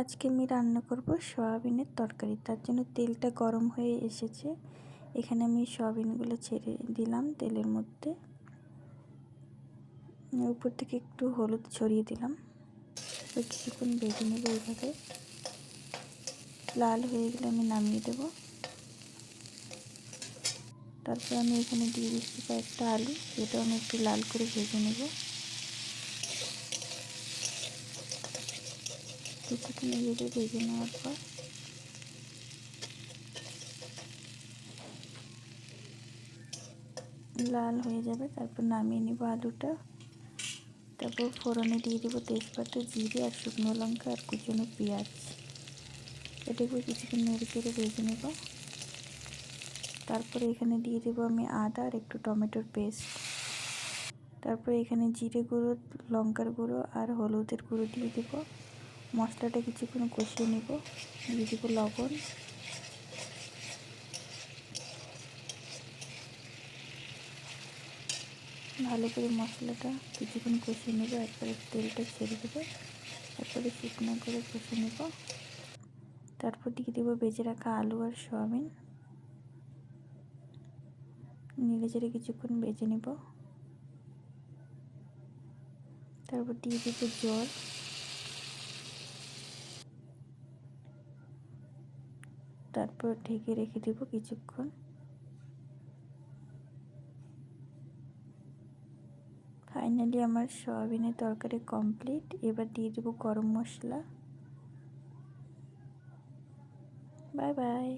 আজকে আমি রান্না করব সয়াবিনের তরকারি। তার জন্য তেলটা গরম হয়ে এসেছে। এখানে আমি সয়াবিনগুলো ছেড়ে দিলাম তেলের মধ্যে। উপর থেকে একটু হলুদ ছড়িয়ে দিলাম। কিছুক্ষণ ভেজে নেব এইভাবে। লাল হয়ে গেলে আমি নামিয়ে দেব। তারপর আমি এখানে দিয়ে দিচ্ছি কয়েকটা আলু। এটা আমি একটু লাল করে ভেজে নেব। কিছুক্ষণ ভেজে ভেজে নেওয়ার পর লাল হয়ে যাবে, তারপর নামিয়ে নেব আলুটা। তারপর ফোড়নে দিয়ে দেবো তেজপাতা, জিরে আর শুকনো লঙ্কা আর কুচনো পেঁয়াজ। এটাকে কিছুক্ষণ নেড়ে চেড়ে ভেজে নেব। তারপরে এখানে দিয়ে দেবো আমি আদা আর একটু টমেটোর পেস্ট। তারপরে এখানে জিরে গুঁড়ো, লঙ্কার গুঁড়ো আর হলুদের গুঁড়ো দিয়ে দেবো। মশলাটা কিছুক্ষণ কষিয়ে নেব, দিয়ে দেবো লবণ। ভালো করে মশলাটা কিছুক্ষণ কষিয়ে নেব, একবারে তেলটা ছেড়ে দেবো তারপরে শুকনো করে কষে নেব। তারপর দিয়ে দেবো বেজে রাখা আলু আর সয়াবিন। নেড়ে চেড়ে কিছুক্ষণ বেজে নেব। তারপর দিয়ে দেবো জল। তারপর ঢেকে রেখে দেবো কিছুক্ষণ। ফাইনালি আমার সয়াবিনের তরকারি কমপ্লিট এবার দিয়ে দেবো গরম মশলা। Bye bye